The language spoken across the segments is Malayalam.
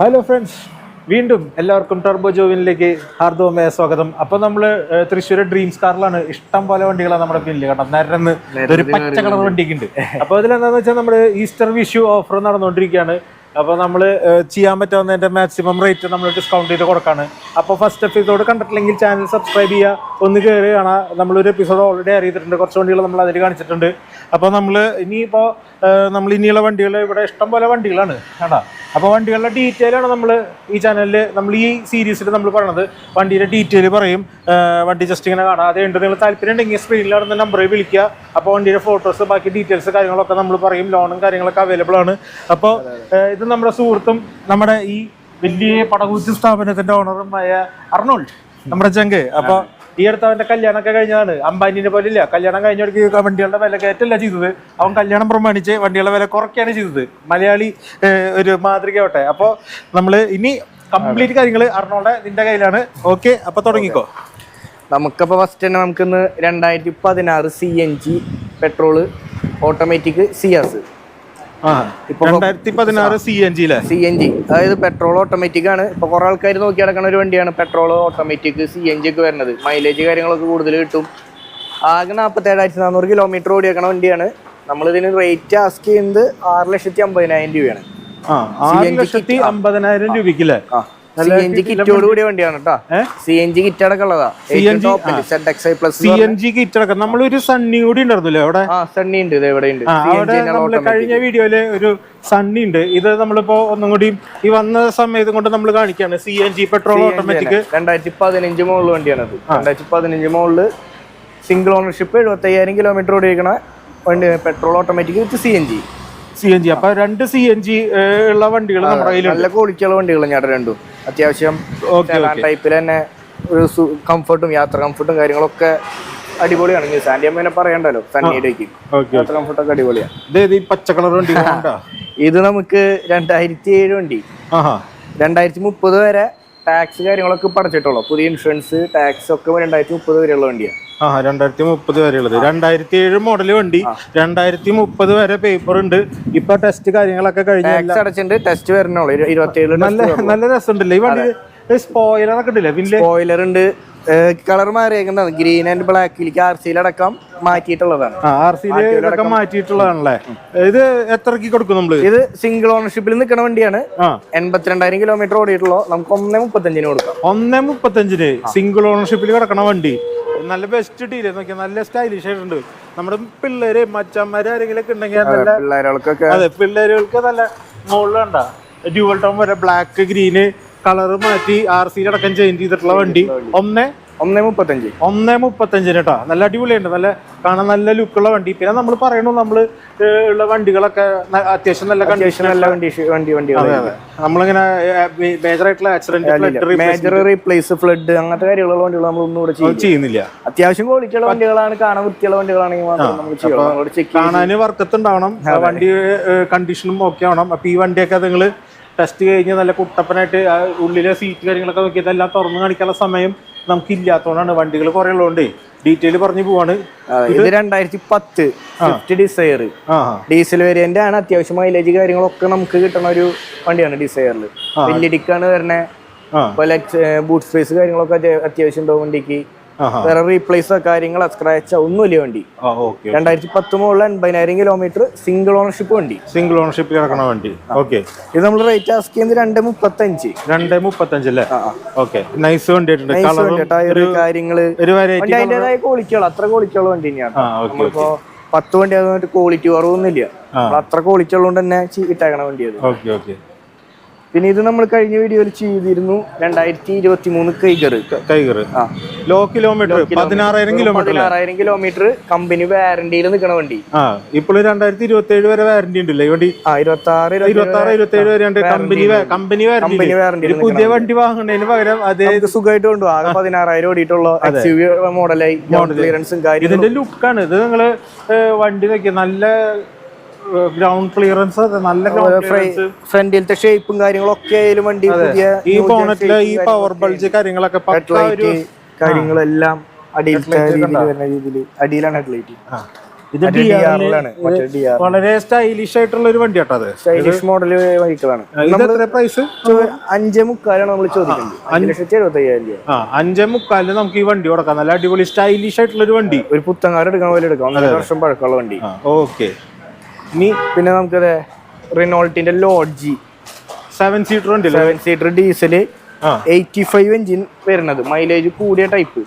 ഹലോ ഫ്രണ്ട്സ് വീണ്ടും എല്ലാവർക്കും ടർബോ ജോവിനിലേക്ക് ഹാർദവമായ സ്വാഗതം. അപ്പൊ നമ്മൾ തൃശ്ശൂര് തൃശ്ശൂർ ഡ്രീംസ് കാറിലാണ് ഇഷ്ടം പോലെ വണ്ടികളാണ് നമ്മുടെ പിന്നിൽ കേട്ടോ നിരന്ന് ഒരു പച്ച കളർ വണ്ടിക്ക് ഉണ്ട്. അപ്പൊ അതിലെന്താന്ന് വെച്ചാൽ നമ്മൾ ഈസ്റ്റർ വിഷു ഓഫർ നടന്നുകൊണ്ടിരിക്കുകയാണ്. അപ്പൊ നമ്മൾ ചെയ്യാൻ പറ്റാവുന്നതിന്റെ മാക്സിമം റേറ്റ് നമ്മൾ ഡിസ്കൗണ്ട് ചെയ്ത് കൊടുക്കാണ്. അപ്പോൾ ഫസ്റ്റ് എപ്പിസോഡ് കണ്ടിട്ടില്ലെങ്കിൽ ചാനൽ സബ്സ്ക്രൈബ് ചെയ്യുക ഒന്ന് കയറി കാണാം. നമ്മളൊരു എപ്പിസോഡ് ഓൾറെഡി അറിയിച്ചിട്ടുണ്ട് കുറച്ച് വണ്ടികൾ നമ്മൾ അതിൽ കാണിച്ചിട്ടുണ്ട്. അപ്പോൾ നമ്മൾ ഇനിയിപ്പോൾ നമ്മൾ ഇനിയുള്ള വണ്ടികൾ ഇവിടെ ഇഷ്ടം പോലെ വണ്ടികളാണ്. കേട്ടോ അപ്പോൾ വണ്ടികളുടെ ഡീറ്റെയിൽ ആണ് നമ്മൾ ഈ ചാനലിൽ നമ്മൾ ഈ സീരീസിൽ നമ്മൾ പറയണത്. വണ്ടിയുടെ ഡീറ്റെയിൽ പറയും. വണ്ടി ജസ്റ്റ് ഇങ്ങനെ കാണാം. അതേ ഉണ്ട് നിങ്ങൾ താല്പര്യം ഉണ്ടെങ്കിൽ സ്ക്രീനിലാണ് നമ്പറിൽ വിളിക്കുക. അപ്പോൾ വണ്ടിയുടെ ഫോട്ടോസ് ബാക്കി ഡീറ്റെയിൽസ് കാര്യങ്ങളൊക്കെ നമ്മൾ പറയും. ലോണും കാര്യങ്ങളൊക്കെ അവൈലബിൾ ആണ്. അപ്പോൾ ഇത് നമ്മുടെ സുഹൃത്തും നമ്മുടെ ഈ വലിയ പടകൂറ്റ് സ്ഥാപനത്തിന്റെ ഓണറുമായ അർണോൾഡ് നമ്മുടെ ചങ്ക്. അപ്പൊ ഈ അടുത്ത് അവന്റെ കല്യാണമൊക്കെ കഴിഞ്ഞതാണ്. അംബാനിനെ പോലെ ഇല്ല കല്യാണം കഴിഞ്ഞിടയ്ക്ക് വണ്ടികളുടെ വില കയറ്റല്ല ചെയ്തത്? അവൻ കല്യാണം പ്രമാണിച്ച് വണ്ടികളുടെ വില കുറയ്ക്കുകയാണ് ചെയ്തത്. മലയാളി ഒരു മാതൃകയാവട്ടെ അപ്പോൾ നമ്മൾ ഇനി കംപ്ലീറ്റ് കാര്യങ്ങൾ അർണോൾഡ് നിന്റെ കയ്യിലാണ്. ഓക്കെ അപ്പൊ തുടങ്ങിക്കോ. നമുക്കപ്പോൾ ഫസ്റ്റ് തന്നെ നമുക്കിന്ന് രണ്ടായിരത്തി പതിനാറ് C N G petrol automatic Ciaz രണ്ടായിരത്തി പതിനാറ് സി എൻ ജി അല്ലേ സി എൻ ജി അതായത് പെട്രോൾ ഓട്ടോമാറ്റിക് ആണ്. ഇപ്പൊ കുറെ ആൾക്കാർ നോക്കി നടക്കുന്ന ഒരു വണ്ടിയാണ് petrol automatic C N G ഒക്കെ വരുന്നത്. മൈലേജ് കാര്യങ്ങളൊക്കെ കൂടുതൽ കിട്ടും. ആകെ നാൽപ്പത്തേഴായിരത്തി നാനൂറ് കിലോമീറ്റർ ഓടിയേക്കണ വണ്ടിയാണ്. നമ്മൾ ഇതിന് റേറ്റ് ആസ്ക് ചെയ്യുന്നത് ആറ് ലക്ഷത്തി അമ്പതിനായിരം രൂപയാണ്. ആ ആറ് ലക്ഷത്തി അമ്പതിനായിരം രൂപയ്ക്കില്ലേ ആ. സി എൻ ജി കിറ്റോട് കൂടിയ വണ്ടിയാണ് കേട്ടോ? സി എൻ ജി കിറ്റ് അടക്കം ഉള്ളതാ CNG, Z X C N G kit അടക്കം. നമ്മളൊരു സണ്ണി കൂടി ഉണ്ടായിരുന്നില്ലേ അവിടെ? സണ്ണി ഉണ്ട്. ഇത് എവിടെ ഉണ്ട് അവിടെ നമ്മൾ കഴിഞ്ഞ വീഡിയോയിൽ ഒരു സണ്ണി ഉണ്ട്. ഇത് നമ്മളിപ്പോ ഒന്നും കൂടി ഈ വന്ന സമയത്ത് കൊണ്ട് നമ്മൾ കാണിക്കാണ്. C N G petrol automatic രണ്ടായിരത്തി പതിനഞ്ച് മുകളിൽ വണ്ടിയാണത്. രണ്ടായിരത്തി പതിനഞ്ച് മുകളിൽ സിംഗിൾ ഓണർഷിപ്പ് എഴുപത്തി അയ്യായിരം കിലോമീറ്റർ ഓടിയിരിക്കണ വണ്ടി petrol automatic with C N G C N G അപ്പൊ രണ്ട് സി എൻ ജി ഉള്ള വണ്ടികൾ നമ്മുടെ കയ്യിലുണ്ട്. നല്ല ക്വാളിറ്റിയുള്ള വണ്ടികൾ ഞാൻ രണ്ടും അത്യാവശ്യം ടൈപ്പിൽ തന്നെ ഒരു കംഫർട്ടും യാത്ര കംഫർട്ടും കാര്യങ്ങളൊക്കെ അടിപൊളിയാണ്. സാൻഡിയമ്മനെ പറയണ്ടല്ലോ സണ്ണിയുടെക്ക് യാത്ര കംഫർട്ടൊക്കെ അടിപൊളിയാണ് പച്ച കളർ വണ്ടി ഇത് നമുക്ക് രണ്ടായിരത്തി ഏഴ് വണ്ടി. രണ്ടായിരത്തി മുപ്പത് വരെ ടാക്സ് കാര്യങ്ങളൊക്കെ പഠിച്ചിട്ടുള്ളൂ പുതിയ ഇൻഷുറൻസ് ടാക്സ് ഒക്കെ രണ്ടായിരത്തി മുപ്പത് വരെയുള്ള വണ്ടിയാണ് ആ രണ്ടായിരത്തി മുപ്പത് വരെ ഉള്ളത് രണ്ടായിരത്തി ഏഴ് മോഡൽ വണ്ടി രണ്ടായിരത്തി മുപ്പത് വരെ പേപ്പർ ഉണ്ട്. ഇപ്പൊ ടെസ്റ്റ് കാര്യങ്ങളൊക്കെ കഴിഞ്ഞ ടാക്സ് അടച്ചിട്ടുണ്ട് ടെസ്റ്റ് വരണുള്ളൂ ഇരുപത്തി നല്ല നല്ല രസമുണ്ടല്ലേ? ഈ വണ്ടി സ്പോയിലർ ഒക്കെ ഉണ്ടല്ലേ പിന്നെ സ്പോയിലർ ഉണ്ട്. കളർ മാറിയേക്കുന്നതാണ്. ഗ്രീൻ ആൻഡ് ബ്ലാക്കിലേക്ക് ആർ സിയിലടക്കം മാറ്റിയിട്ടുള്ളതാണ്. ആർ സിയിൽ അടക്കം. മാറ്റിയിട്ടുള്ളതാണല്ലേ? ഇത് എത്രക്ക് കൊടുക്കും നമ്മൾ ഇത് സിംഗിൾ ഓണർഷിപ്പിൽ നിൽക്കുന്ന വണ്ടിയാണ്. എൺപത്തിരണ്ടായിരം കിലോമീറ്റർ ഓടിയിട്ടുള്ളൂ. നമുക്ക് ഒന്നേ മുപ്പത്തഞ്ചിന് കൊടുക്കാം. ഒന്നേ മുപ്പത്തഞ്ചിന് സിംഗിൾ ഓണർഷിപ്പിൽ കിടക്കണ വണ്ടി. നല്ല ബെസ്റ്റ് ഡീൽ നോക്കിയാൽ നല്ല സ്റ്റൈലിഷ് ആയിട്ടുണ്ട്. നമ്മുടെ പിള്ളേര് മച്ചന്മാര് ആരെങ്കിലും ഒക്കെ ഉണ്ടെങ്കിൽ നല്ല പിള്ളേരുകൾക്കൊക്കെ അതെ പിള്ളേരുകൾക്ക് നല്ല മുകളിലുണ്ടാ ഡ്യൂവൽ ടോം വരെ ബ്ലാക്ക് ഗ്രീന് കളർ മാറ്റി ആർ സി അടക്കം ചേഞ്ച് ചെയ്തിട്ടുള്ള വണ്ടി. ഒന്ന്? ഒന്നേ മുപ്പത്തഞ്ച്. ഒന്നേ മുപ്പത്തഞ്ചിന് കേട്ടോ നല്ല അടിപൊളിയുണ്ട്. നല്ല കാണാൻ നല്ല ലുക്കുള്ള വണ്ടി. പിന്നെ നമ്മൾ പറയണു നമ്മൾ ഉള്ള വണ്ടികളൊക്കെ അത്യാവശ്യം നല്ല കണ്ടീഷൻ നല്ല വണ്ടി വണ്ടി നമ്മളിങ്ങനെ ആക്സിഡന്റ് മേജർ റീപ്ലേസ് ഫ്ലഡ് അങ്ങനത്തെ കാര്യങ്ങളുള്ള വണ്ടികൾ നമ്മൾ ഒന്നും കൂടെ ചെയ്യുന്നില്ല. അത്യാവശ്യം ക്വാളിറ്റിയുള്ള വണ്ടികളാണ്. കാണാൻ വൃത്തിയുള്ള വണ്ടികളാണെങ്കിൽ കാണാൻ വർക്കത്ത് ഉണ്ടാവണം വണ്ടി കണ്ടീഷനും ഓക്കെ ആവണം. അപ്പൊ ഈ വണ്ടിയൊക്കെ നിങ്ങൾ ടെസ്റ്റ് കഴിഞ്ഞ് നല്ല കുട്ടപ്പനായിട്ട് ആ ഉള്ളിലെ സീറ്റ് കാര്യങ്ങളൊക്കെ നോക്കിയത് എല്ലാം തുറന്നു കാണിക്കാനുള്ള സമയം നമുക്കില്ലാത്തതുകൊണ്ടാണ് വണ്ടികൾ കുറെ ഉള്ളതുകൊണ്ട് ഡീറ്റെയിൽ പറഞ്ഞു പോവാണ്. ഇത് രണ്ടായിരത്തി പത്ത് സ്വിഫ്റ്റ് ഡിസയർ ആ ഡീസൽ വേരിയന്റ് ആണ്. അത്യാവശ്യം മൈലേജ് കാര്യങ്ങളൊക്കെ നമുക്ക് കിട്ടുന്ന ഒരു വണ്ടിയാണ് ഡിസയറിൽ വലിയ ഡിക്കാണ് പോലെ ബൂട്ട് സ്പേസ് കാര്യങ്ങളൊക്കെ അത്യാവശ്യം ഉണ്ടാവും വണ്ടിക്ക്? വേറെ റീപ്ലേസോ കാര്യങ്ങളോ സ്ക്രാച്ചോ ഒന്നുമില്ല വണ്ടി. രണ്ടായിരത്തി പത്ത് മുകളിൽ എൺപതിനായിരം കിലോമീറ്റർ സിംഗിൾ ഓണർഷിപ്പ് വണ്ടി. സിംഗിൾ ഓണർഷിപ്പ് കിടക്കണ വണ്ടി. ഓക്കെ ഇത് നമ്മൾ റേറ്റ് ആസ്ക് ചെയ്യുന്നത് രണ്ട് മുപ്പത്തഞ്ച്. രണ്ട് മുപ്പത്തഞ്ചല്ലേ ഓക്കെ നൈസ് വണ്ടി കാര്യങ്ങൾ അതിന്റെതായ ക്വാളിറ്റിയുള്ള അത്ര ക്വാളിറ്റിയുള്ള വണ്ടി തന്നെയാണ്. നമ്മളിപ്പോ പത്ത് വണ്ടി അതുകൊണ്ട് ക്വാളിറ്റി കുറവൊന്നുമില്ല. അത്ര ക്വാളിറ്റി ഉള്ളതുകൊണ്ട് തന്നെ ഇട്ടേക്കണ വണ്ടി അത്. ഓക്കെ ഓക്കെ പിന്നെ ഇത് നമ്മൾ കഴിഞ്ഞ വീഡിയോയിൽ ചെയ്തിരുന്നു രണ്ടായിരത്തി ഇരുപത്തി മൂന്ന് കൈഗർ. കൈകറ് ആ. ലോ കിലോമീറ്റർ പതിനാറായിരം കിലോമീറ്റർ പതിനാറായിരം കിലോമീറ്റർ കമ്പനി വാറണ്ടിയിൽ നിൽക്കണ വണ്ടി. ആ ഇപ്പോൾ രണ്ടായിരത്തി ഇരുപത്തി ഏഴ് വരെ വാറന്റി ഉണ്ടല്ലേ ഈ വണ്ടി? ആ ഇരുപത്തി ആറ് ഇരുപത്തി ആറ് ഇരുപത്തി ഏഴ് വരെ ഉണ്ട്. കമ്പനി കമ്പനി വാറന്റി പുതിയ വണ്ടി. വാങ്ങുന്നതിന് പകരം അതേ സുഖമായിട്ട് കൊണ്ടുപോകും. ആകെ പതിനാറായിരം ഓടിയിട്ടുള്ള മോഡലായി ക്ലിയറൻസും കാര്യം ഇതിന്റെ ലുക്കാണ് ഇത് നിങ്ങൾ വണ്ടി നോക്കിയ നല്ല ഗ്രൗണ്ട് ക്ലിയറൻസ് നല്ല ഫ്രണ്ടിലത്തെ ഷേപ്പും കാര്യങ്ങളൊക്കെ ആയാലും വണ്ടി പുതിയ ഈ ബോണറ്റിൽ ഈ പവർ ബൾജ് കാര്യങ്ങളൊക്കെ ഹെഡ്ലൈറ്റ് കാര്യങ്ങളെല്ലാം അടിയിലത്തെ രീതിയിൽ വരുന്ന രീതിയിൽ അടിയിലാണ് ഹെഡ്ലൈറ്റ് ഇത് വളരെ സ്റ്റൈലിഷ് ആയിട്ടുള്ള ഒരു വണ്ടി കേട്ടോ അത് സ്റ്റൈലിഷ് മോഡൽ വെഹിക്കിളാണ് പ്രൈസ് അഞ്ചേ മുക്കാലാണ് നമ്മൾ ചോദിക്കുന്നത്. അഞ്ച് മുക്കാലിന് നമുക്ക് ഈ വണ്ടി കൊടുക്കാം. നല്ല അടിപൊളി സ്റ്റൈലിഷ് ആയിട്ടുള്ള ഒരു വണ്ടി. ഒരു പുത്തങ്കാർ എടുക്കാൻ പോലെ എടുക്കാം. ഒന്നര വർഷം പഴക്കമുള്ള വണ്ടി. ഓക്കെ. ഇനി പിന്നെ നമുക്കത് റിനോൾട്ടിന്റെ ലോഡ്ജി സെവൻ സീറ്റർ ഉണ്ട് seven seater diesel eighty five engine വരുന്നത്. മൈലേജ് കൂടിയ ടൈപ്പ്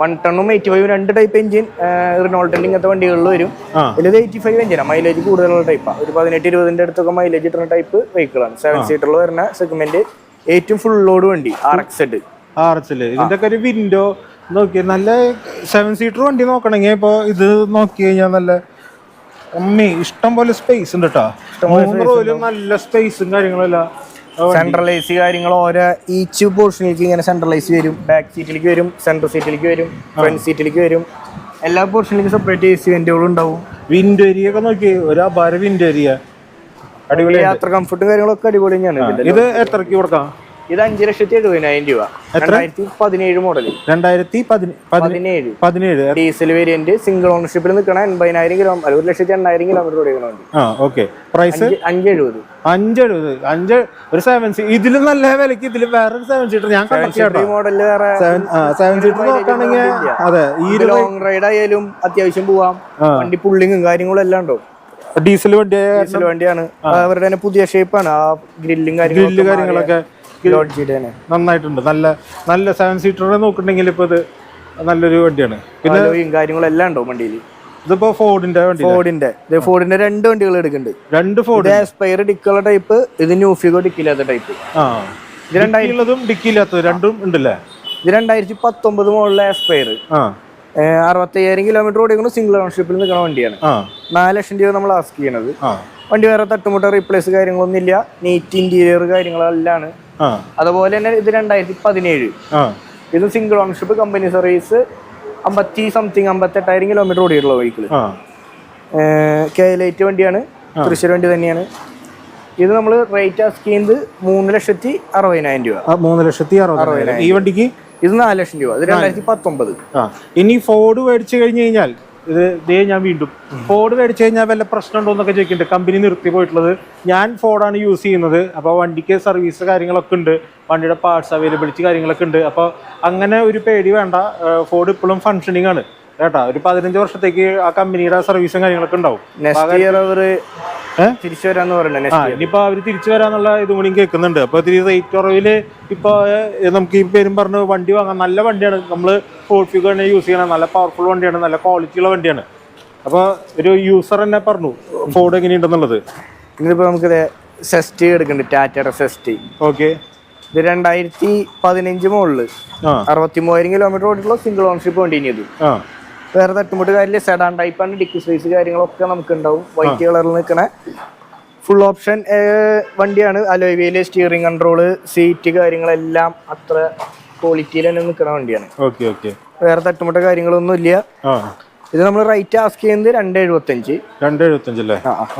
വൺ ടണ്ണും എയ്റ്റി ഫൈവ് രണ്ട് ടൈപ്പ് എഞ്ചിൻ റിനോൾട്ടിന്റെ ഇങ്ങനത്തെ വണ്ടികളിൽ വരും. അതിലത് ഇതിൽ എയ്റ്റി ഫൈവ് എഞ്ചിനാണ് മൈലേജ് കൂടുതലുള്ള ടൈപ്പാണ് ഒരു പതിനെട്ട് ഇരുപതിന്റെ അടുത്തൊക്കെ മൈലേജ് കിട്ടുന്ന ടൈപ്പ് വെഹിക്കിളാണ് സെവൻ സീറ്ററിൽ വരുന്ന സെഗ്മെന്റ് ഏറ്റവും ഫുൾ ലോഡ് വണ്ടി R X Ed R H ഇതിന്റെ ഒക്കെ ഒരു വിൻഡോ നോക്കി നല്ല സെവൻ സീറ്റർ വണ്ടി നോക്കണമെങ്കിൽ ഇപ്പൊ ഇത് നോക്കി കഴിഞ്ഞാൽ നല്ല അമ്മേ ഇഷ്ടം പോലെ സ്പേസ് ഉണ്ട് കേട്ടോ നല്ല സ്പേസും കാര്യങ്ങളെല്ലാം സെൻട്രലൈസ് കാര്യങ്ങൾ ഓരോ ഈച്ച് പോർഷനിലേക്ക് ഇങ്ങനെ സെൻട്രലൈസ് വരും. ബാക്ക് സീറ്റിലേക്ക് വരും സെൻട്രൽ സീറ്റിലേക്ക് വരും ഫ്രണ്ട് സീറ്റിലേക്ക് വരും. എല്ലാ പോർഷനിലേക്കും സെപ്പറേറ്റ് എ സി വെന്റുകളും ഉണ്ടാവും. വിൻഡോ ഏരിയ ഒക്കെ നോക്കി ഒരു അപാര വിൻഡോ ഏരിയ അടിപൊളി യാത്ര കംഫർട്ടും കാര്യങ്ങളൊക്കെ അടിപൊളി തന്നെയാണ്. ഇത് എത്രക്ക് കൊടുക്കാം? ഇത് അഞ്ച് ലക്ഷത്തി എഴുപതിനായിരം രൂപ. രണ്ടായിരത്തി പതിനേഴ് മോഡൽ രണ്ടായിരത്തി പതിന- പതിന- പതിനേഴ്. പതിനേഴ്. ഡീസൽ വേരിയന്റ് സിംഗിൾ ഓണർഷിപ്പിൽ നിൽക്കണ എൺപതിനായിരം കിലോ അല്ല ഒരു ലക്ഷത്തി എണ്ണായിരം കിലോമീറ്റർ ഓടിക്കണ വണ്ടി ആ ഓക്കെ പ്രൈസ് അഞ്ച് എഴുപത് അഞ്ച് എഴുപത്. അഞ്ച് ഒരു സെവൻ സീറ്റ് ഇതിലും നല്ല വിലക്ക് ഇതിൽ വേറെ സെവൻ സീറ്റർ ഞാൻ കണ്ടിട്ട് ഈ മോഡലിൽ വേറെ സെവൻ സീറ്റർ നോക്കുകയാണെങ്കിൽ അതെ ഈ ലോങ് റൈഡ് ആയാലും അത്യാവശ്യം പോവാം. വണ്ടി പുള്ളിങ്ങും കാര്യങ്ങളും എല്ലാം ഉണ്ടാവും. ഡീസൽ വണ്ടി ഡീസൽ വണ്ടിയാണ്. അവരുടെ തന്നെ പുതിയ ഷേപ്പാണ് ആ ഗ്രില്ലും ഗ്രില്ല് കാര്യങ്ങളൊക്കെ നന്നായിട്ടുണ്ട്. നല്ല നല്ല സെവൻ സീറ്റർ നോക്കുന്നുണ്ടെങ്കിൽ ഇപ്പൊ ഇത് നല്ലൊരു വണ്ടിയാണ്. പിന്നെ കാര്യങ്ങളെല്ലാം ഉണ്ടോ വണ്ടിയിൽ ഇതിപ്പോ ഫോർഡിന്റെ വണ്ടി ഫോർഡിന്റെ ഫോർഡിന്റെ രണ്ട് വണ്ടികൾ എടുക്കുന്നുണ്ട്. രണ്ട് ഫോർഡ് എസ്പയർ ഡിക്കുള്ള ടൈപ്പ് ഇത് ന്യൂഫിഗോ ഡിക്കില്ലാത്ത ടൈപ്പ് ഇത് രണ്ടായിരത്തി ഉള്ളതും ഡിക്കില്ലാത്തത് രണ്ടും ഉണ്ടല്ലേ? ഇത് രണ്ടായിരത്തി പത്തൊമ്പത് മുകളിലെ എസ്പയർ അറുപത്തയ്യായിരം കിലോമീറ്റർ ഓടിക്കുന്ന സിംഗിൾ ഓണർഷിപ്പിൽ നിൽക്കുന്ന വണ്ടിയാണ്. നാല് ലക്ഷം രൂപ നമ്മൾ ആസ്ക് ചെയ്യണത്. വണ്ടി വേറെ തട്ടുമുട്ട റീപ്ലേസ് കാര്യങ്ങളൊന്നും ഇല്ല നീറ്റ് ഇന്റീരിയർ കാര്യങ്ങളെല്ലാം അതുപോലെ തന്നെ ഇത് രണ്ടായിരത്തി പതിനേഴ്. ഇത് സിംഗിൾ ഓണർഷിപ്പ് കമ്പനി സർവീസ് അമ്പത്തി സംതിങ് അമ്പത്തെട്ടായിരം കിലോമീറ്റർ ഓടിയിട്ടുള്ള വെഹിക്കിൾ കെ ലൈറ്റ് വണ്ടിയാണ്. തൃശ്ശൂർ വണ്ടി തന്നെയാണ്. ഇത് നമ്മൾ റേറ്റ് ആസ്ക് ചെയ്യുന്നത് മൂന്ന് ലക്ഷത്തി അറുപതിനായിരം രൂപ. മൂന്ന് ലക്ഷത്തി അറുപതിനായിരം. ഈ വണ്ടിക്ക്? ഇത് നാല് ലക്ഷം രൂപ. ഇത് രണ്ടായിരത്തി പത്തൊമ്പത്. ഇനി ഫോർഡ് മേടിച്ചു കഴിഞ്ഞു കഴിഞ്ഞാൽ ഇത് ദേ ഞാൻ വീണ്ടും. ഫോർഡ് മേടിച്ചു കഴിഞ്ഞാൽ വല്ല പ്രശ്നമുണ്ടോ എന്നൊക്കെ ചോദിക്കുന്നുണ്ട്. കമ്പനി നിർത്തി പോയിട്ടുള്ളത്. ഞാൻ ഫോർഡാണ് യൂസ് ചെയ്യുന്നത്. അപ്പോൾ വണ്ടിക്ക് സർവീസ് കാര്യങ്ങളൊക്കെ ഉണ്ട്. വണ്ടിയുടെ പാർട്സ് അവൈലബിലിറ്റി കാര്യങ്ങളൊക്കെ ഉണ്ട്. അപ്പോൾ അങ്ങനെ ഒരു പേടി വേണ്ട. ഫോർഡ് ഇപ്പോഴും ഫങ്ഷനിങ് ആണ്. കേട്ടോ ഒരു പതിനഞ്ച് വർഷത്തേക്ക് ആ കമ്പനിയുടെ സർവീസും കാര്യങ്ങളൊക്കെ ഉണ്ടാവും. തിരിച്ചു വരാന്ന് പറയുന്നത് ആ ഇനിയിപ്പോ അവർ തിരിച്ചു വരാന്നുള്ള ഇതും കൂടി കേൾക്കുന്നുണ്ട്. അപ്പൊ ഇത്തിരി റേറ്റ് കുറവിൽ ഇപ്പൊ നമുക്ക് ഈ പേരും പറഞ്ഞ് വണ്ടി വാങ്ങാൻ നല്ല വണ്ടിയാണ്. നമ്മൾ ഫോർട്ട് ഫിഗർ തന്നെ യൂസ് ചെയ്യണം നല്ല പവർഫുൾ വണ്ടിയാണ്. നല്ല ക്വാളിറ്റിയുള്ള വണ്ടിയാണ്. അപ്പൊ ഒരു യൂസർ തന്നെ പറഞ്ഞു ഫോർഡ് എങ്ങനെയുണ്ടെന്നുള്ളത്. ഇന്നിപ്പോ നമുക്ക് സെസ്റ്റി എടുക്കുന്നുണ്ട് ടാറ്റയുടെ സെസ്റ്റി ഓക്കെ ഇത് രണ്ടായിരത്തി പതിനഞ്ച് മുകളിൽ അറുപത്തി മൂവായിരം കിലോമീറ്റർ ഓടിയിട്ടുള്ള സിംഗിൾ ഓൺഷിപ്പ് വണ്ടി ഇനി ഇത് വേറെ തട്ടുമുട്ട് കാര്യമില്ല. സെഡാൻ ടൈപ്പാണ് ഡിക്കി സ്പേസ് കാര്യങ്ങളൊക്കെ നമുക്ക് ഉണ്ടാവും വൈറ്റ് കളറിൽ നിൽക്കണ ഫുൾ ഓപ്ഷൻ വണ്ടിയാണ്. അലോയിൽ സ്റ്റിയറിംഗ് കൺട്രോൾ സീറ്റ് കാര്യങ്ങളെല്ലാം അത്ര ക്വാളിറ്റിയിൽ തന്നെ നിൽക്കുന്ന വണ്ടിയാണ്. ഓക്കെ ഓക്കെ വേറെ തട്ടുമുട്ട കാര്യങ്ങളൊന്നും ഇല്ല. ഇത് നമ്മൾ റൈറ്റ് ആസ്ക് ചെയ്യുന്നത് രണ്ട് എഴുപത്തി അഞ്ച് രണ്ട് എഴുപത്തഞ്ചല്ലേ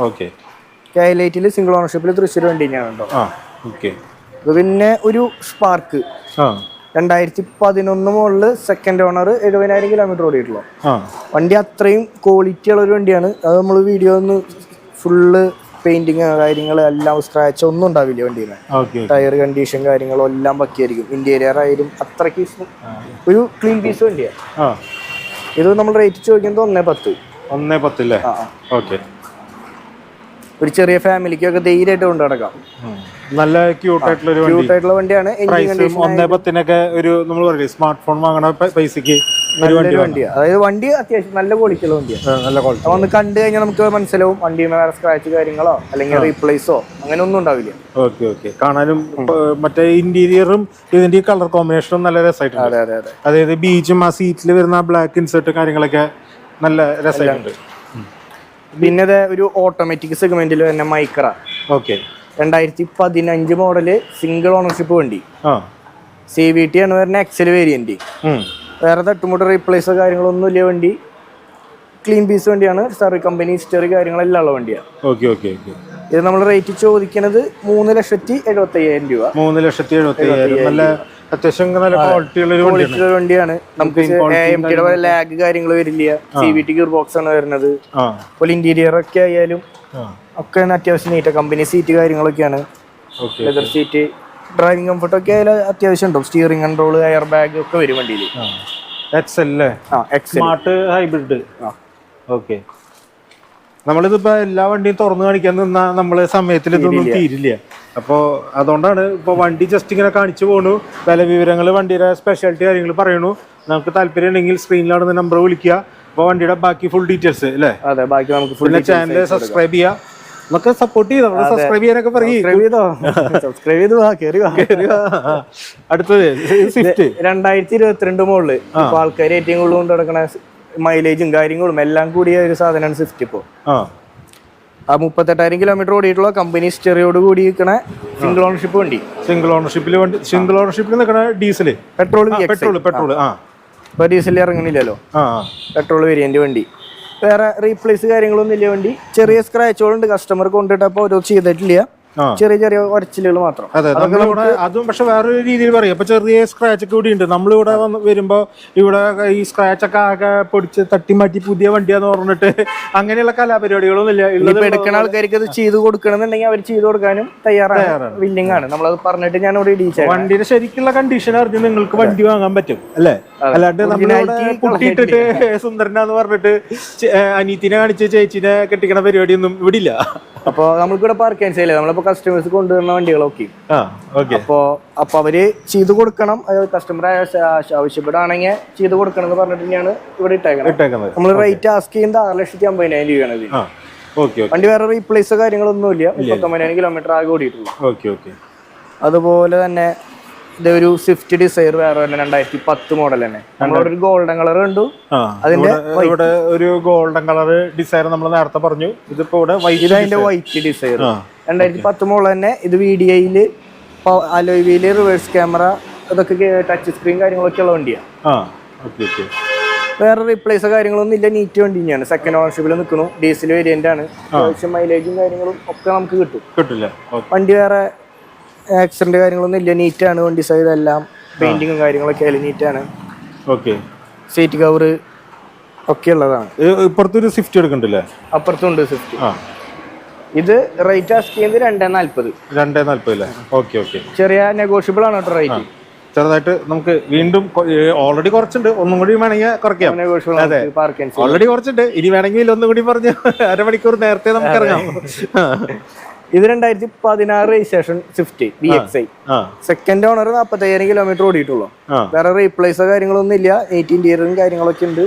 ഓക്കെ കൈലൈറ്റിൽ സിംഗിൾ ഓണർഷിപ്പിൽ തൃശ്ശൂർ വണ്ടി തന്നെയാണ് കേട്ടോ. ഓക്കെ പിന്നെ ഒരു സ്പാർക്ക് രണ്ടായിരത്തി പതിനൊന്ന് മുകളിൽ സെക്കൻഡ് ഓണർ എഴുപതിനായിരം കിലോമീറ്റർ ഓടിയിട്ടുള്ളൂ. വണ്ടി അത്രയും ക്വാളിറ്റി ഉള്ള ഒരു വണ്ടിയാണ്. അത് നമ്മൾ വീഡിയോ ഒന്ന് ഫുള്ള് പെയിന്റിങ് കാര്യങ്ങൾ എല്ലാം സ്ക്രാച്ച് ഒന്നും ഉണ്ടാവില്ല വണ്ടിയിൽ ടയർ കണ്ടീഷൻ കാര്യങ്ങളും എല്ലാം പക്കിയായിരിക്കും. ഇന്റീരിയർ ആയാലും അത്രയ്ക്ക് ഒരു ക്ലീൻ പീസ് വണ്ടിയാണ് ഇത് നമ്മൾ റേറ്റ് ചോദിക്കുന്നത് ഒന്നേ പത്ത്. ഒന്നേ പത്തില്ലേ. ഓക്കെ ഒരു ചെറിയ ഫാമിലിക്കൊക്കെ ധൈര്യമായിട്ട് കൊണ്ടു നടക്കാം. നല്ല ക്യൂട്ട് ആയിട്ടുള്ള ഒരു വണ്ടി. ക്യൂട്ട് ആയിട്ടുള്ള വണ്ടിയാണ്. പ്രൈസും ഒന്നേ പത്തിനൊക്കെ ഒരു നമ്മൾ പറയില്ലേ സ്മാർട്ട് ഫോൺ വാങ്ങണ പൈസക്ക് നല്ലൊരു വണ്ടിയാണ്. അതായത് വണ്ടി അത്യാവശ്യം നല്ല ക്വാളിറ്റി ഉള്ള വണ്ടിയാണ് ആ, നല്ല ക്വാളിറ്റി ഒന്ന് കണ്ടു കഴിഞ്ഞാൽ നമുക്ക് മനസ്സിലാവും വണ്ടി വേറെ സ്ക്രാച്ച് കാര്യങ്ങളോ അല്ലെങ്കിൽ റീപ്ലേസോ അങ്ങനെ ഒന്നും ഉണ്ടാവില്ല. Okay okay. കാണാനും മറ്റേ ഇന്റീരിയറും ഇതിന്റെ കളർ കോമ്പിനേഷനും നല്ല രസമായിട്ടുണ്ട് അതെ അതെ അതെ. അതായത് ബീച്ചും ആ സീറ്റിൽ വരുന്ന ബ്ലാക്ക് ഇൻസേർട്ട് കാര്യങ്ങളൊക്കെ നല്ല രസമായിട്ടുണ്ട് പിന്നെ ഒരു ഓട്ടോമാറ്റിക് സെഗ്മെന്റിൽ തന്നെ മൈക്ര ഓക്കെ. രണ്ടായിരത്തി പതിനഞ്ച് മോഡൽ സിംഗിൾ ഓണർഷിപ്പ് വണ്ടി. സി വി ടി ആണ് വരുന്ന എക്സൽ വേരിയന്റ്. വേറെ തട്ടുമുട്ട് റീപ്ലേസോ കാര്യങ്ങളൊന്നും ഇല്ല വണ്ടി. ക്ലീൻ പീസ് വണ്ടിയാണ്. സർവീസ് കമ്പനി ഹിസ്റ്ററി കാര്യങ്ങളെല്ലാം ഉള്ള വണ്ടിയാണ് ഓക്കെ ഓക്കെ ഓക്കെ ഇത് നമ്മൾ റേറ്റ് ചോദിക്കുന്നത് മൂന്ന് ലക്ഷത്തി എഴുപത്തി അയ്യായിരം രൂപ. മൂന്ന് ലക്ഷത്തി എഴുപത്തി അയ്യായിരം നല്ല അത്യാവശ്യം നല്ല ക്വാളിറ്റിയുള്ള വണ്ടിയാണ്. നമുക്ക് ലാഗ് കാര്യങ്ങൾ വരില്ല. C V T gear box ആണ് വരുന്നത്. അപ്പോൾ ഇന്റീരിയർ ഒക്കെ ആയാലും ഒക്കെ അത്യാവശ്യം നീറ്റ കമ്പനി സീറ്റ് കാര്യങ്ങളൊക്കെയാണ്. ലെതർ സീറ്റ് ഡ്രൈവിംഗ് കംഫർട്ട് ഒക്കെ ആയാലും അത്യാവശ്യം ഉണ്ടാവും. സ്റ്റിയറിംഗ് കൺട്രോൾ എയർ ബാഗ് ഒക്കെ വരും വണ്ടിയിൽ. X XL smart hybrid. Okay നമ്മളിതിപ്പോ എല്ലാ വണ്ടിയും തുറന്നു കാണിക്കാൻ നിന്നാ നമ്മൾ സമയത്തിൽ ഇതൊന്നും തീരില്ല. അപ്പോൾ അതുകൊണ്ടാണ് ഇപ്പോൾ വണ്ടി ജസ്റ്റ് ഇങ്ങനെ കാണിച്ചു പോണു. വില വിവരങ്ങൾ വണ്ടിയുടെ സ്പെഷ്യാലിറ്റി കാര്യങ്ങൾ പറയണു. നമുക്ക് താല്പര്യം ഉണ്ടെങ്കിൽ സ്ക്രീനിലാണ് നമ്പർ വിളിക്കുക. അപ്പോൾ വണ്ടിയുടെ ബാക്കി ഫുൾ ഡീറ്റെയിൽസ് അല്ലേ അതെ ബാക്കി നമുക്ക് ഫുൾ ചാനൽ സബ്സ്ക്രൈബ് ചെയ്യുക നമുക്ക് സപ്പോർട്ട് ചെയ്തോ? സബ്സ്ക്രൈബ് ചെയ്യാനൊക്കെ പറയും. സബ്സ്ക്രൈബ് ചെയ്തോ? അടുത്തത് സ്വിഫ്റ്റ് രണ്ടായിരത്തി ഇരുപത്തിരണ്ട് മുകളിൽ ആൾക്കാർ ഏറ്റവും കൂടുതൽ കൊണ്ട് നടക്കണ മൈലേജും കാര്യങ്ങളും എല്ലാം കൂടിയ ഒരു സാധനമാണ് സ്വിഫ്റ്റ് ഇപ്പോൾ ആ. മുപ്പത്തെട്ടായിരം കിലോമീറ്റർ ഓടിയിട്ടുള്ള കമ്പനി സ്റ്റെറിയോട് കൂടി നിൽക്കണ സിംഗിൾ ഓണർഷിപ്പ് വണ്ടി. സിംഗിൾ ഓണർഷിപ്പിൽ വണ്ടി സിംഗിൾ ഓണർഷിപ്പിൽ നിൽക്കണ ഡീസൽ പെട്രോൾ പെട്രോൾ പെട്രോൾ ആ. ഇപ്പൊ ഡീസലിൽ ഇറങ്ങണില്ലല്ലോ ആ പെട്രോൾ വേരിയന്റ് വണ്ടി. വേറെ റീപ്ലേസ് കാര്യങ്ങളൊന്നും ഇല്ല വണ്ടി. ചെറിയ സ്ക്രാച്ചുകളുണ്ട് കസ്റ്റമർ കൊണ്ടിട്ടപ്പോൾ ഓരോ ചെയ്തിട്ടില്ല. ചെറിയ ചെറിയ ഉരച്ചിലുകൾ മാത്രം. അതെ നമ്മളിവിടെ അതും പക്ഷെ വേറൊരു രീതിയിൽ പറയും. അപ്പൊ ചെറിയ സ്ക്രാച്ച് ഒക്കെ ഇവിടെ ഉണ്ട് നമ്മളിവിടെ വന്ന് വരുമ്പോ ഇവിടെ ഈ സ്ക്രാച്ച് ഒക്കെ ആകെ പൊടിച്ച് തട്ടി മാറ്റി പുതിയ വണ്ടിയാന്ന് പറഞ്ഞിട്ട് അങ്ങനെയുള്ള കലാപരിപാടികളൊന്നും ഇല്ല. എടുക്കുന്ന ആൾക്കാർക്ക് അത് ചെയ്ത് കൊടുക്കണമെന്നുണ്ടെങ്കിൽ അവർ ചെയ്ത് കൊടുക്കാനും തയ്യാറാണ്. വില്ലിംഗ് ആണ്. നമ്മളത് പറഞ്ഞിട്ട് ഞാൻ ഇവിടെ ഡീച്ചർ വണ്ടിയുടെ ശരിക്കുള്ള കണ്ടീഷൻ അറിഞ്ഞ് നിങ്ങൾക്ക് വണ്ടി വാങ്ങാൻ പറ്റും അല്ലേ? അല്ലാണ്ട് നമ്മളിട്ടിട്ട് കുട്ടിയിട്ടിട്ട് സുന്ദരനാന്ന് പറഞ്ഞിട്ട് അനീത്തിനെ കാണിച്ച് ചേച്ചിനെ കെട്ടിക്കണ പരിപാടിയൊന്നും ഇവിടെ ഇല്ല. അപ്പൊ നമ്മൾക്കിവിടെ പാർക്ക് ചെയ്യാൻ ചെയ്യില്ല നമ്മളിപ്പോ കസ്റ്റമേഴ്സ് കൊണ്ടുവരുന്ന വണ്ടികളൊക്കെ. അപ്പോ അപ്പൊ അവർ ചെയ്ത് കൊടുക്കണം. കസ്റ്റമർ ആവശ്യപ്പെടുകയാണെങ്കിൽ ചെയ്ത് കൊടുക്കണം എന്ന് പറഞ്ഞിട്ട് തന്നെയാണ് ഇവിടെ ഇട്ടേക്കുന്നത് നമ്മൾ റേറ്റ് ആസ്ക് ചെയ്യുന്നത് ആറ് ലക്ഷത്തി അമ്പതിനായിരം രൂപയാണ് ഇതിന് വണ്ടി വേറെ റീപ്ലേസ് കാര്യങ്ങളൊന്നുമില്ല. മുപ്പത്തൊമ്പതിനായിരം കിലോമീറ്റർ ആകെ ഓടിയിട്ടുള്ളൂ. അതുപോലെ തന്നെ ഇതൊരു സ്വിഫ്റ്റ് ഡിസൈർ വേറെ തന്നെ രണ്ടായിരത്തി പത്ത് മോഡൽ തന്നെ. നമ്മളവിടെ ഒരു ഗോൾഡൻ കളർ കണ്ടു. അതിന്റെ ഇവിടെ ഒരു ഗോൾഡൻ കളർ ഡിസൈർ നമ്മൾ നേരത്തെ പറഞ്ഞു. ഇതിപ്പോ ഇവിടെ വൈറ്റ് വൈറ്റ് ഡിസൈർ രണ്ടായിരത്തി പത്ത് മോഡൽ തന്നെ ഇത് വി ഡി ഐയിൽ അലോയ് വീൽ റിവേഴ്സ് ക്യാമറ ഇതൊക്കെ ടച്ച് സ്ക്രീൻ കാര്യങ്ങളൊക്കെ ഉള്ള വണ്ടിയാണ്. വേറെ റീപ്ലേസോ കാര്യങ്ങളൊന്നും ഇല്ല നീറ്റ് വണ്ടി തന്നെയാണ്. സെക്കൻഡ് ഓണർഷിപ്പിൽ നിൽക്കുന്നു ഡീസൽ വേരിയന്റ് ആണ്. അത്യാവശ്യം മൈലേജും കാര്യങ്ങളും ഒക്കെ നമുക്ക് കിട്ടും. കിട്ടില്ല. വണ്ടി വേറെ ആക്സിഡന്റ് കാര്യങ്ങളൊന്നും ഇല്ല നീറ്റ് ആണ് വണ്ടി സൈഡ് എല്ലാം. പെയിന്റിങ്ങും കാര്യങ്ങളൊക്കെ അതിൽ നീറ്റ് ആണ്. ഓക്കെ സീറ്റ് കവർ ഒക്കെ ഉള്ളതാണ്. ഇപ്പുറത്തൊരു സ്വിഫ്റ്റ് എടുക്കണ്ടല്ലേ? അപ്പുറത്തുണ്ട് സ്വിഫ്റ്റ് ആ. ഇത് റേറ്റ് ആസ്ക് ചെയ്യുന്നത് രണ്ടേ നാല്പത്. രണ്ടേ നാല്പതല്ലേ ഓക്കെ ഓക്കെ ചെറിയ നെഗോഷ്യബിൾ ആണ് കേട്ടോ റേറ്റ് ചെറുതായിട്ട് നമുക്ക് വീണ്ടും ഓൾറെഡി കുറച്ചുണ്ട്. ഒന്നും കൂടി വേണമെങ്കിൽ കുറയ്ക്കാം. അതെ. ഓൾറെഡി കുറച്ചുണ്ട് ഇനി വേണമെങ്കിൽ ഒന്നും കൂടി പറഞ്ഞ് അരമണിക്കൂർ നേരത്തെ നമുക്ക് ഇറങ്ങാം. ഇത് രണ്ടായിരത്തി പതിനാറ് registration Swift B X I second owner നാൽപ്പത്തയ്യായിരം kilometre ഓടിയിട്ടുള്ളൂ. വേറെ റീപ്ലേസോ കാര്യങ്ങളൊന്നും ഇല്ല. എയ്റ്റ് ഇന്റീരിയറും കാര്യങ്ങളൊക്കെ ഉണ്ട്.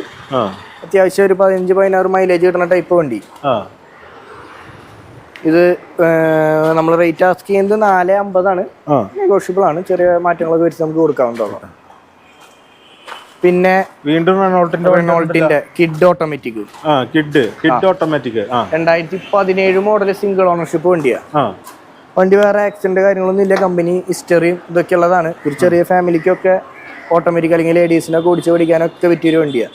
അത്യാവശ്യം ഒരു പതിനഞ്ച് പതിനാറ് മൈലേജ് കിട്ടുന്ന ടൈപ്പ് വണ്ടി. ഇത് നമ്മൾ റേറ്റ് ആസ്ക് ചെയ്യുന്നത് നാല് അമ്പതാണ്. നെഗോഷ്യബിൾ ആണ്. ചെറിയ മാറ്റങ്ങളൊക്കെ വെച്ച് നമുക്ക് കൊടുക്കാവുന്നതാണ്. പിന്നെ വീണ്ടും റെനോൾട്ടിന്റെ റെനോൾട്ടിന്റെ Kwid automatic Kwid Kwid automatic രണ്ടായിരത്തി പതിനേഴ് മോഡൽ സിംഗിൾ ഓണർഷിപ്പ് വണ്ടിയാ. വണ്ടി വേറെ ആക്സിഡന്റ് കാര്യങ്ങളൊന്നും ഇല്ല. കമ്പനി ഹിസ്റ്ററിയും ഇതൊക്കെ ഉള്ളതാണ്. ഒരു ചെറിയ ഫാമിലിക്കൊക്കെ ഓട്ടോമാറ്റിക് അല്ലെങ്കിൽ ലേഡീസിനൊക്കെ ഓടിച്ച് പഠിക്കാനൊക്കെ പറ്റിയൊരു വണ്ടിയാണ്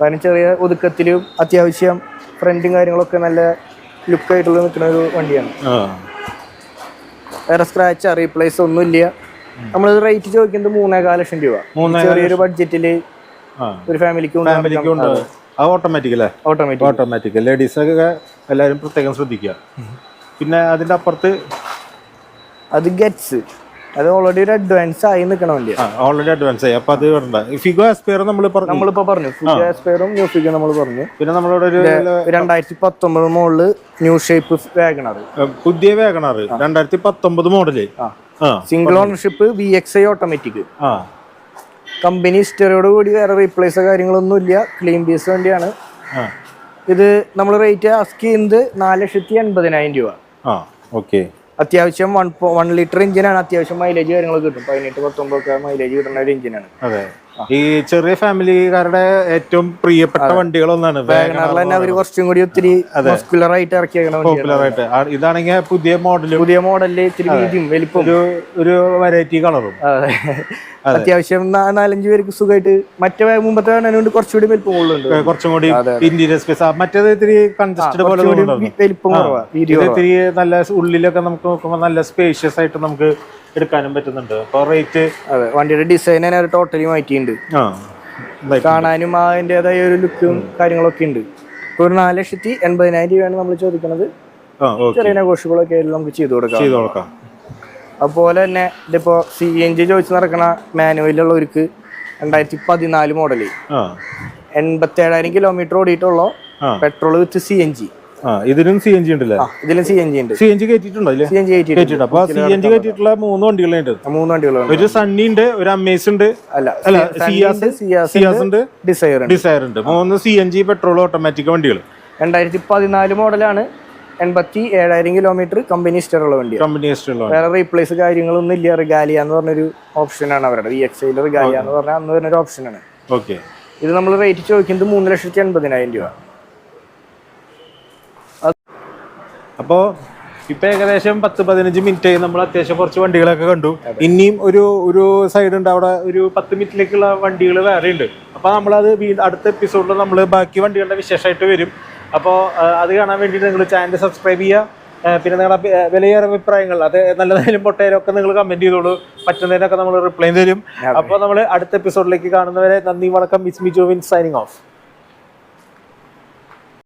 കാരണം ചെറിയ ഒതുക്കത്തിലും അത്യാവശ്യം ഫ്രണ്ടും കാര്യങ്ങളൊക്കെ നല്ല ലുക്കായിട്ടുള്ള നിൽക്കുന്ന ഒരു വണ്ടിയാണ്. വേറെ സ്ക്രാച്ച് റീപ്ലേസ് ഒന്നും ഇല്ല. നമ്മൾ റേറ്റ് ചോദിക്കുന്നത് മൂന്നേകാൽ ലക്ഷം രൂപ. ചെറിയൊരു ബഡ്ജറ്റിൽ ഒരു ഫാമിലിക്ക് ഫാമിലിക്ക് ഓട്ടോമാറ്റിക് അല്ലേ? ഓട്ടോമാറ്റിക് ഓട്ടോമാറ്റിക് ലേഡീസൊക്കെ എല്ലാവരും പ്രത്യേകം ശ്രദ്ധിക്കുക. പിന്നെ അതിന്റെ അപ്പുറത്ത് അത് ഗെറ്റ്സ് അത് ഓൾറെഡി ഒരു അഡ്വാൻസ് ആയി നിൽക്കണ വണ്ടി ഓൾറെഡി അഡ്വാൻസ് ആയി. അപ്പൊ അത് വേണ്ട ഫിഗോ ആസ്പിയർ നമ്മൾ പറഞ്ഞു. നമ്മളിപ്പോ പറഞ്ഞു. ഫിഗോ ആസ്പെയറും ന്യൂ ഫിഗോ നമ്മൾ പറഞ്ഞു. പിന്നെ നമ്മളിവിടെ ഒരു രണ്ടായിരത്തി പത്തൊമ്പത് മോളിൽ ന്യൂ ഷേപ്പ് വാഗണർ പുതിയ വേഗണാറ്. രണ്ടായിരത്തി പത്തൊമ്പത് model. Single ownership V X I automatic company ഹിസ്റ്ററിയോട് കൂടി വേറെ റീപ്ലേസോ കാര്യങ്ങളൊന്നും ഇല്ല. ക്ലീൻ പീസ് വണ്ടിയാണ്. ഇത് നമ്മൾ റേറ്റ് ആസ്ക് ചെയ്യുന്നത് നാല് ലക്ഷത്തി എൺപതിനായിരം രൂപ. ആ ഓക്കെ അത്യാവശ്യം വൺ വൺ ലിറ്റർ എഞ്ചിനാണ് അത്യാവശ്യം മൈലേജ് കാര്യങ്ങളൊക്കെ കിട്ടും. പതിനെട്ട് പത്തൊമ്പതൊക്കെ മൈലേജ് കിട്ടുന്ന ഒരു എഞ്ചിനാണ് ഈ ചെറിയ ഫാമിലിക്കാരുടെ ഏറ്റവും പ്രിയപ്പെട്ട വണ്ടികളൊന്നാണ് ഒന്നാണ് അവർ കുറച്ചും കൂടി ഒത്തിരി ആയിട്ട് പോപ്പുലർ ആ, ഇതാണെങ്കിൽ പുതിയ മോഡൽ പുതിയ മോഡലിൽ ഇത്തിരി വീതിയും വലിപ്പം. ഒരു വെറൈറ്റി കളറും അത്യാവശ്യം നാലഞ്ചു പേർക്ക് സുഖമായിട്ട് മറ്റേ മുമ്പത്തെ കൊണ്ട് കുറച്ചുകൂടി വലിപ്പം കൂടുതലുണ്ട്. കുറച്ചും കൂടി ഇന്റീരിയർ സ്പേസ് മറ്റേത് ഇത്തിരി കൺജസ്റ്റഡ് പോലെ വലിപ്പം ഇത്തിരി നല്ല ഉള്ളിലൊക്കെ നമുക്ക് നോക്കുമ്പോൾ നല്ല സ്പേഷ്യസ് ആയിട്ട് നമുക്ക് എടുക്കാനും പറ്റുന്നുണ്ട്. അപ്പൊ റേറ്റ് അതെ വണ്ടിയുടെ ഡിസൈൻ തന്നെ ടോട്ടലി മാറ്റിയിട്ടുണ്ട്. കാണാനും അതിന്റെതായ ഒരു ലുക്കും കാര്യങ്ങളൊക്കെ ഉണ്ട്. ഒരു നാല് ലക്ഷത്തി എൺപതിനായിരം രൂപയാണ് നമ്മൾ ചോദിക്കുന്നത് ചെറിയ നെഗോഷ്യബിളൊക്കെ ആയാലും നമുക്ക് ചെയ്തു കൊടുക്കാം. ചെയ്തു കൊടുക്കാം. അതുപോലെ തന്നെ ഇതിപ്പോ സി എൻ ജി ചോദിച്ചു നടക്കണ മാനുവലുള്ളവർക്ക് രണ്ടായിരത്തി പതിനാല് മോഡൽ എൺപത്തി ഏഴായിരം kilometre ഓടിയിട്ടുള്ള petrol petrol with C N G ഇതിനും സി എൻ ജി ഉണ്ടല്ലേ? ഇതിലും സി എൻ ജി ഉണ്ട്. സി എൻ ജി കയറ്റിയിട്ടുണ്ടോ ഇല്ലേ സി എൻ ജി കയറ്റിട്ടുണ്ട് അപ്പൊ സി എൻ ജി കയറ്റിയിട്ടുള്ള മൂന്ന് വണ്ടികളുണ്ട് മൂന്ന് വണ്ടികളുണ്ട്. ഒരു സണ്ണി ഉണ്ട് ഒരു അമേസ് ഉണ്ട്. അല്ല അല്ല സിയാസ് സിയാസ് ഉണ്ട് ഡിസൈർ ഡിസയർ ഉണ്ട് മൂന്ന് C N G petrol automatic വണ്ടികൾ. രണ്ടായിരത്തി പതിനാല് മോഡലാണ് എൺപത്തി ഏഴായിരം കിലോമീറ്റർ കമ്പനി ഹിസ്റ്റർ ഉള്ള വണ്ടി. കമ്പനി ഇഷ്ടമുള്ള വേറെ റീപ്ലേസ് കാര്യങ്ങളൊന്നും ഇല്ല. റിഗാലിയ എന്ന് പറഞ്ഞൊരു ഓപ്ഷനാണ് അവരുടെ. വി എക്സ് ഐയിൽ റിഗാലിയ എന്ന് പറഞ്ഞാൽ അന്ന് വരുന്ന ഒരു ഓപ്ഷനാണ് ഓക്കെ ഇത് നമ്മൾ റേറ്റ് ചോദിക്കുന്നത് മൂന്ന് ലക്ഷത്തി എൺപതിനായിരം രൂപ. അപ്പോൾ ഇപ്പൊ ഏകദേശം പത്ത് പതിനഞ്ച് മിനിറ്റ് നമ്മൾ അത്യാവശ്യം കുറച്ച് വണ്ടികളൊക്കെ കണ്ടു. ഇനിയും ഒരു ഒരു സൈഡ് ഉണ്ട്. അവിടെ ഒരു പത്ത് മിനിറ്റിലേക്കുള്ള വണ്ടികൾ വേറെ ഉണ്ട്. അപ്പൊ നമ്മളത് അടുത്ത എപ്പിസോഡിൽ നമ്മൾ ബാക്കി വണ്ടികളുടെ വിശേഷമായിട്ട് വരും. അപ്പോൾ അത് കാണാൻ വേണ്ടിയിട്ട് നിങ്ങൾ ചാനൽ സബ്സ്ക്രൈബ് ചെയ്യുക. പിന്നെ നിങ്ങളുടെ വിലയേറെ അഭിപ്രായങ്ങൾ അത് നല്ലതായാലും പൊട്ടയാലും ഒക്കെ നിങ്ങൾ കമന്റ് ചെയ്തോളൂ. പറ്റുന്നതിനൊക്കെ നമ്മൾ റിപ്ലൈ തരും. അപ്പോൾ നമ്മൾ അടുത്ത എപ്പിസോഡിലേക്ക് കാണുന്നവരെ നന്ദി വണക്കം. Miss me Jovin signing off